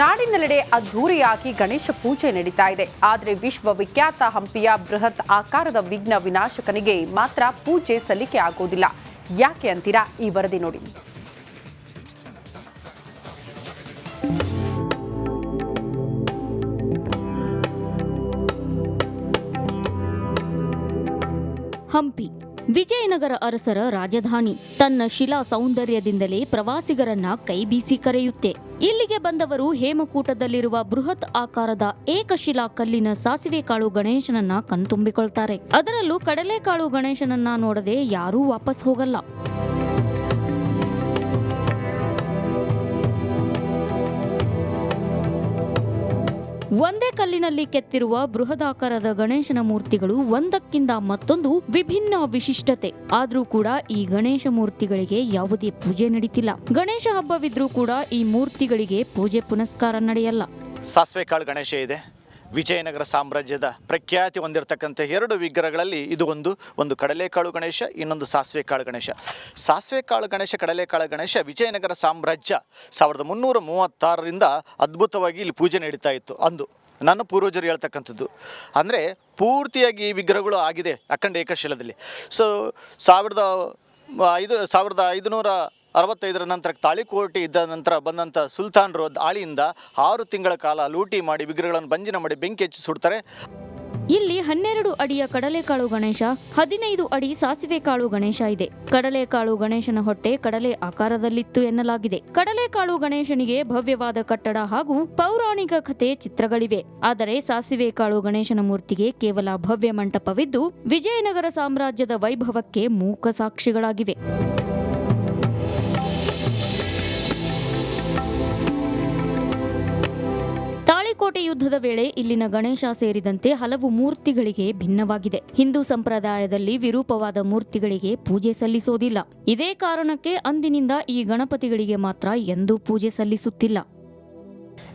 ನಾಡಿನೆಲ್ಲೆಡೆ ಅದ್ಧೂರಿಯಾಗಿ ಗಣೇಶ ಪೂಜೆ ನಡೀತಾ ಇದೆ. ಆದರೆ ವಿಶ್ವವಿಖ್ಯಾತ ಹಂಪಿಯ ಬೃಹತ್ ಆಕಾರದ ವಿಘ್ನ ವಿನಾಶಕನಿಗೆ ಮಾತ್ರ ಪೂಜೆ ಸಲ್ಲಿಕೆ ಆಗೋದಿಲ್ಲ ಯಾಕೆ ಅಂತೀರಾ ಈ ವರದಿ ನೋಡಿ. ಹಂಪಿ. ವಿಜಯನಗರ ಅರಸರ ರಾಜಧಾನಿ. ತನ್ನ ಶಿಲಾ ಸೌಂದರ್ಯದಿಂದಲೇ ಪ್ರವಾಸಿಗರನ್ನ ಕೈಬೀಸಿ ಕರೆಯುತ್ತೆ. ಇಲ್ಲಿಗೆ ಬಂದವರು ಹೇಮಕೂಟದಲ್ಲಿರುವ ಬೃಹತ್ ಆಕಾರದ ಏಕಶಿಲಾ ಕಲ್ಲಿನ ಸಾಸಿವೆ ಕಾಳು ಗಣೇಶನನ್ನ ಕಣ್ತುಂಬಿಕೊಳ್ತಾರೆ. ಅದರಲ್ಲೂ ಕಡಲೆಕಾಳು ಗಣೇಶನನ್ನ ನೋಡದೆ ಯಾರೂ ವಾಪಸ್ ಹೋಗಲ್ಲ. ಒಂದೇ ಕಲ್ಲಿನಲ್ಲಿ ಕೆತ್ತಿರುವ ಬೃಹದಾಕಾರದ ಗಣೇಶನ ಮೂರ್ತಿಗಳು ಒಂದಕ್ಕಿಂತ ಮತ್ತೊಂದು ವಿಭಿನ್ನ ವಿಶಿಷ್ಟತೆ. ಆದ್ರೂ ಕೂಡ ಈ ಗಣೇಶ ಮೂರ್ತಿಗಳಿಗೆ ಯಾವುದೇ ಪೂಜೆ ನಡೀತಿಲ್ಲ. ಗಣೇಶ ಹಬ್ಬವಿದ್ರೂ ಕೂಡ ಈ ಮೂರ್ತಿಗಳಿಗೆ ಪೂಜೆ ಪುನಸ್ಕಾರ ನಡೆಯಲ್ಲ. ಸಾಸಿವೆ ಕಾಳು ಗಣೇಶ ಇದೆ. ವಿಜಯನಗರ ಸಾಮ್ರಾಜ್ಯದ ಪ್ರಖ್ಯಾತಿ ಹೊಂದಿರತಕ್ಕಂಥ ಎರಡು ವಿಗ್ರಹಗಳಲ್ಲಿ ಇದು ಒಂದು ಒಂದು ಕಡಲೆಕಾಳು ಗಣೇಶ, ಇನ್ನೊಂದು ಸಾಸಿವೆ ಕಾಳು ಗಣೇಶ. ಸಾಸಿವೆ ಕಾಳು ಗಣೇಶ, ಕಡಲೆಕಾಳು ಗಣೇಶ ವಿಜಯನಗರ ಸಾಮ್ರಾಜ್ಯ ಸಾವಿರದ ಮುನ್ನೂರ ಮೂವತ್ತಾರರಿಂದ ಅದ್ಭುತವಾಗಿ ಇಲ್ಲಿ ಪೂಜೆ ನಡೀತಾ ಇತ್ತು. ಅಂದು ನನ್ನ ಪೂರ್ವಜರು ಹೇಳ್ತಕ್ಕಂಥದ್ದು. ಅಂದರೆ ಪೂರ್ತಿಯಾಗಿ ಈ ವಿಗ್ರಹಗಳು ಆಗಿದೆ ಅಖಂಡ ಏಕಶಿಲದಲ್ಲಿ. ಸೊ ಸಾವಿರದ ಐದು, ಸಾವಿರದ ಐದುನೂರ ಅರವತ್ತೈದರ ನಂತರ ತಾಳಿಕೋಟೆ ಇದ್ದ ನಂತರ ಬಂದಂಥ ಸುಲ್ತಾನ್ರು ಆಳಿಯಿಂದ ಆರು ತಿಂಗಳ ಕಾಲ ಲೂಟಿ ಮಾಡಿ ವಿಗ್ರಹಗಳನ್ನು ಬಂಜಿನ ಮಾಡಿ ಬೆಂಕಿ ಹಚ್ಚಿ ಸುಡ್ತಾರೆ. ಇಲ್ಲಿ ಹನ್ನೆರಡು ಅಡಿಯ ಕಡಲೆಕಾಳು ಗಣೇಶ, ಹದಿನೈದು ಅಡಿ ಸಾಸಿವೆ ಕಾಳು ಗಣೇಶ ಇದೆ. ಕಡಲೆಕಾಳು ಗಣೇಶನ ಹೊಟ್ಟೆ ಕಡಲೆ ಆಕಾರದಲ್ಲಿತ್ತು ಎನ್ನಲಾಗಿದೆ. ಕಡಲೆಕಾಳು ಗಣೇಶನಿಗೆ ಭವ್ಯವಾದ ಕಟ್ಟಡ ಹಾಗೂ ಪೌರಾಣಿಕ ಕಥೆ ಚಿತ್ರಗಳಿವೆ. ಆದರೆ ಸಾಸಿವೆ ಕಾಳು ಗಣೇಶನ ಮೂರ್ತಿಗೆ ಕೇವಲ ಭವ್ಯ ಮಂಟಪವಿದ್ದು, ವಿಜಯನಗರ ಸಾಮ್ರಾಜ್ಯದ ವೈಭವಕ್ಕೆ ಮೂಕ ಸಾಕ್ಷಿಗಳಾಗಿವೆ. ಯುದ್ಧದ ವೇಳೆ ಇಲ್ಲಿನ ಗಣೇಶ ಸೇರಿದಂತೆ ಹಲವು ಮೂರ್ತಿಗಳಿಗೆ ಭಿನ್ನವಾಗಿದೆ. ಹಿಂದೂ ಸಂಪ್ರದಾಯದಲ್ಲಿ ವಿರೂಪವಾದ ಮೂರ್ತಿಗಳಿಗೆ ಪೂಜೆ ಸಲ್ಲಿಸೋದಿಲ್ಲ. ಇದೇ ಕಾರಣಕ್ಕೆ ಅಂದಿನಿಂದ ಈ ಗಣಪತಿಗಳಿಗೆ ಮಾತ್ರ ಎಂದೂ ಪೂಜೆ ಸಲ್ಲಿಸುತ್ತಿಲ್ಲ.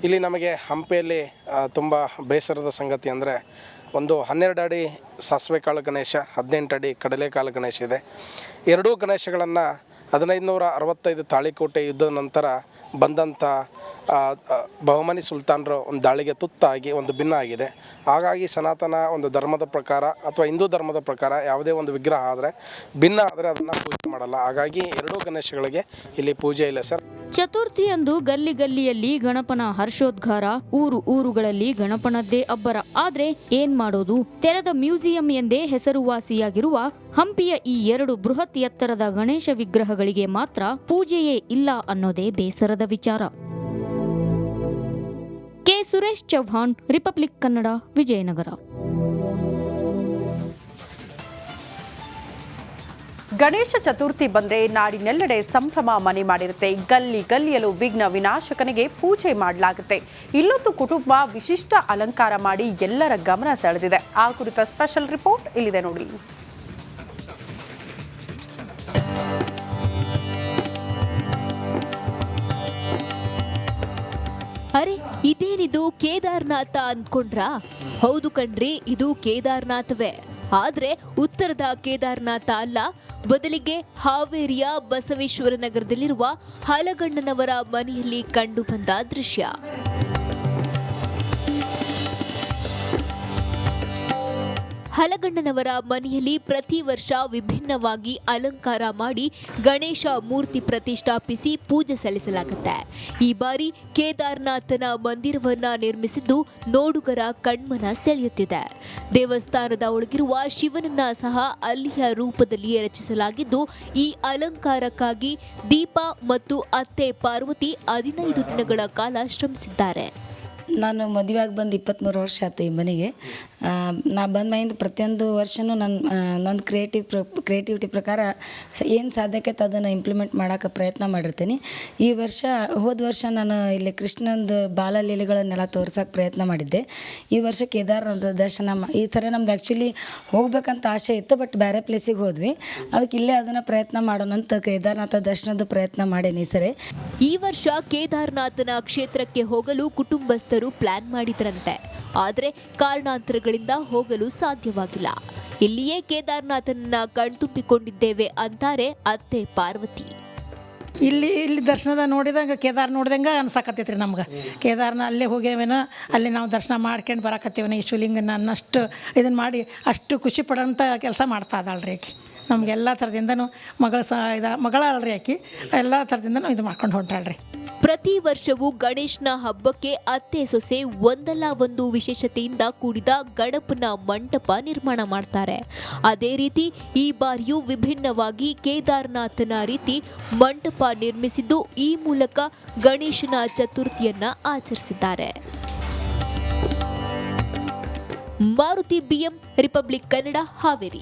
ಇಲ್ಲಿ ನಮಗೆ ಹಂಪಿಯಲ್ಲಿ ತುಂಬ ಬೇಸರದ ಸಂಗತಿ ಅಂದರೆ ಒಂದು ಹನ್ನೆರಡು ಅಡಿ ಸಾಸಿವೆ ಕಾಳು ಗಣೇಶ, ಹದಿನೆಂಟು ಅಡಿ ಕಡಲೆಕಾಳು ಗಣೇಶ ಇದೆ. ಎರಡೂ ಗಣೇಶಗಳನ್ನು ಹದಿನೈದು ನೂರ ಅರವತ್ತೈದು ತಾಳಿಕೋಟೆ ಯುದ್ಧದ ನಂತರ ಬಂದಂಥ ಬಹುಮನಿ ಸುಲ್ತಾನರು ಒಂದು ದಾಳಿಗೆ ತುತ್ತಾಗಿ ಒಂದು ಭಿನ್ನ ಆಗಿದೆ. ಹಾಗಾಗಿ ಸನಾತನ ಒಂದು ಧರ್ಮದ ಪ್ರಕಾರ ಅಥವಾ ಹಿಂದೂ ಧರ್ಮದ ಪ್ರಕಾರ ಯಾವುದೇ ಒಂದು ವಿಗ್ರಹ ಆದರೆ ಭಿನ್ನ ಆದರೆ ಅದನ್ನು ಪೂಜೆ ಮಾಡಲ್ಲ. ಹಾಗಾಗಿ ಎರಡೂ ಗಣೇಶಗಳಿಗೆ ಇಲ್ಲಿ ಪೂಜೆ ಇಲ್ಲ ಸರ್. ಚತುರ್ಥಿಯಂದು ಗಲ್ಲಿ ಗಲ್ಲಿಯಲ್ಲಿ ಗಣಪನ ಹರ್ಷೋದ್ಗಾರ, ಊರು ಊರುಗಳಲ್ಲಿ ಗಣಪನದ್ದೇ ಅಬ್ಬರ. ಆದ್ರೆ ಏನ್ ಮಾಡೋದು? ತೆರೆದ ಮ್ಯೂಸಿಯಂ ಎಂದೇ ಹೆಸರುವಾಸಿಯಾಗಿರುವ ಹಂಪಿಯ ಈ ಎರಡು ಬೃಹತ್ ಎತ್ತರದ ಗಣೇಶ ವಿಗ್ರಹಗಳಿಗೆ ಮಾತ್ರ ಪೂಜೆಯೇ ಇಲ್ಲ ಅನ್ನೋದೇ ಬೇಸರದ ವಿಚಾರ. K Suresh Chauhan Republic Kannada, Vijayanagara. Ganesha Chaturthi ಬಂದ್ರೆ ನಾಡಿನೆಲ್ಲೆಡೆ ಸಂಭ್ರಮ ಮನೆ ಮಾಡಿರುತ್ತೆ. ಗಲ್ಲಿ ಗಲ್ಲಿಯಲು ವಿಘ್ನ ವಿನಾಶಕನಿಗೆ ಪೂಜೆ ಮಾಡಲಾಗುತ್ತೆ. ಇಲ್ಲೊಂದು ಕುಟುಂಬ ವಿಶಿಷ್ಟ ಅಲಂಕಾರ ಮಾಡಿ ಎಲ್ಲರ ಗಮನ ಸೆಳೆದಿದೆ. ಆ ಕುರಿತ ಸ್ಪೆಷಲ್ ರಿಪೋರ್ಟ್ ಇಲ್ಲಿದೆ ನೋಡಿ. ಇದೇನಿದು ಕೇದಾರ್ನಾಥ ಅಂದ್ಕೊಂಡ್ರಾ? ಹೌದು ಕಣ್ರಿ, ಇದು ಕೇದಾರ್ನಾಥವೇ. ಆದ್ರೆ ಉತ್ತರದ ಕೇದಾರ್ನಾಥ ಅಲ್ಲ, ಬದಲಿಗೆ ಹಾವೇರಿಯ ಬಸವೇಶ್ವರ ನಗರದಲ್ಲಿರುವ ಹಲಗಣ್ಣನವರ ಮನೆಯಲ್ಲಿ ಕಂಡುಬಂದ ದೃಶ್ಯ. ಹಲಗಣ್ಣನವರ ಮನೆಯಲ್ಲಿ ಪ್ರತಿ ವರ್ಷ ವಿಭಿನ್ನವಾಗಿ ಅಲಂಕಾರ ಮಾಡಿ ಗಣೇಶ ಮೂರ್ತಿ ಪ್ರತಿಷ್ಠಾಪಿಸಿ ಪೂಜೆ ಸಲ್ಲಿಸಲಾಗುತ್ತೆ. ಈ ಬಾರಿ ಕೇದಾರನಾಥನ ಮಂದಿರವನ್ನ ನಿರ್ಮಿಸಿದ್ದು ನೋಡುಗರ ಕಣ್ಮನ ಸೆಳೆಯುತ್ತಿದೆ. ದೇವಸ್ಥಾನದ ಒಳಗಿರುವ ಶಿವನನ್ನ ಸಹ ಅಲ್ಲಿಯ ರೂಪದಲ್ಲಿಯೇ ರಚಿಸಲಾಗಿದ್ದು, ಈ ಅಲಂಕಾರಕ್ಕಾಗಿ ದೀಪ ಮತ್ತು ಅತ್ತೆ ಪಾರ್ವತಿ ಹದಿನೈದು ದಿನಗಳ ಕಾಲ ಶ್ರಮಿಸಿದ್ದಾರೆ. ನಾನು ಮದುವೆಯಾಗಿ ಬಂದು ಇಪ್ಪತ್ತ್ಮೂರು ವರ್ಷ ಆಯ್ತು ಈ ಮನೆಗೆ. ನಾ ಬಂದ ಮೈಂದ ಪ್ರತಿಯೊಂದು ವರ್ಷನೂ ನನ್ನ ನನ್ನ ಕ್ರಿಯೇಟಿವ್ ಪ್ರ ಕ್ರಿಯೇಟಿವಿಟಿ ಪ್ರಕಾರ ಏನು ಸಾಧ್ಯಕೈತೆ ಅದನ್ನು ಇಂಪ್ಲಿಮೆಂಟ್ ಮಾಡೋಕೆ ಪ್ರಯತ್ನ ಮಾಡಿರ್ತೀನಿ. ಈ ವರ್ಷ, ಹೋದ ವರ್ಷ ನಾನು ಇಲ್ಲಿ ಕೃಷ್ಣಂದು ಬಾಲಲೀಲೆಗಳನ್ನೆಲ್ಲ ತೋರ್ಸೋಕೆ ಪ್ರಯತ್ನ ಮಾಡಿದ್ದೆ. ಈ ವರ್ಷ ಕೇದಾರನಾಥ ದರ್ಶನ ಈ ಥರ ನಮ್ದು ಆ್ಯಕ್ಚುಲಿ ಹೋಗ್ಬೇಕಂತ ಆಸೆ ಇತ್ತು ಬಟ್ ಬೇರೆ ಪ್ಲೇಸಿಗೆ ಹೋದ್ವಿ. ಅದಕ್ಕೆ ಇಲ್ಲೇ ಅದನ್ನು ಪ್ರಯತ್ನ ಮಾಡೋಣ ಅಂತ ಕೇದಾರನಾಥ ದರ್ಶನದ ಪ್ರಯತ್ನ ಮಾಡೇನಿ ಸರಿ. ಈ ವರ್ಷ ಕೇದಾರನಾಥನ ಕ್ಷೇತ್ರಕ್ಕೆ ಹೋಗಲು ಕುಟುಂಬಸ್ಥರು ಪ್ಲಾನ್ ಮಾಡಿದ್ರಂತೆ. ಆದರೆ ಕಾರಣಾಂತರಗಳಿಂದ ಹೋಗಲು ಸಾಧ್ಯವಾಗಿಲ್ಲ. ಇಲ್ಲಿಯೇ ಕೇದಾರ್ನಾಥನನ್ನ ಕಣ್ತುಂಬಿಕೊಂಡಿದ್ದೇವೆ ಅಂತಾರೆ ಅತ್ತೆ ಪಾರ್ವತಿ. ಇಲ್ಲಿ ಇಲ್ಲಿ ದರ್ಶನದ ನೋಡಿದಂಗೆ, ಕೇದಾರ್ ನೋಡಿದಂಗೆ ಅನ್ಸಕತ್ತೈತೆ ರೀ ನಮ್ಗೆ. ಕೇದಾರ್ನ ಅಲ್ಲೇ ಹೋಗ್ಯಾವೇನ, ಅಲ್ಲಿ ನಾವು ದರ್ಶನ ಮಾಡ್ಕೊಂಡು ಬರಕತ್ತೀವನ ಈ ಶಿವಲಿಂಗನ ಅನ್ನಷ್ಟು ಇದನ್ನು ಮಾಡಿ ಅಷ್ಟು ಖುಷಿ ಪಡೋಂಥ ಕೆಲಸ ಮಾಡ್ತಾ ಇದ್ದಾಳ್ರಿ ರೀ ನಮ್ಗೆ ಎಲ್ಲ ಥರದಿಂದನೂ ಮಗಳ ಸಹ ಇದ ಮಗಳ ಅಲ್ರಿ ಆಕೆ. ಎಲ್ಲ ಥರದಿಂದನೂ ಇದು ಮಾಡ್ಕೊಂಡು ಹೊಂಟಾಳ್ರಿ. ಪ್ರತಿ ವರ್ಷವೂ ಗಣೇಶನ ಹಬ್ಬಕ್ಕೆ ಅತ್ತೆ ಸೊಸೆ ಒಂದಲ್ಲ ಒಂದು ವಿಶೇಷತೆಯಿಂದ ಕೂಡಿದ ಗಣಪನ ಮಂಟಪ ನಿರ್ಮಾಣ ಮಾಡ್ತಾರೆ. ಅದೇ ರೀತಿ ಈ ಬಾರಿಯೂ ವಿಭಿನ್ನವಾಗಿ ಕೇದಾರನಾಥನ ರೀತಿ ಮಂಟಪ ನಿರ್ಮಿಸಿದ್ದು ಈ ಮೂಲಕ ಗಣೇಶನ ಚತುರ್ಥಿಯನ್ನ ಆಚರಿಸಿದ್ದಾರೆ. Maruti BM Republic Kannada, Haveri.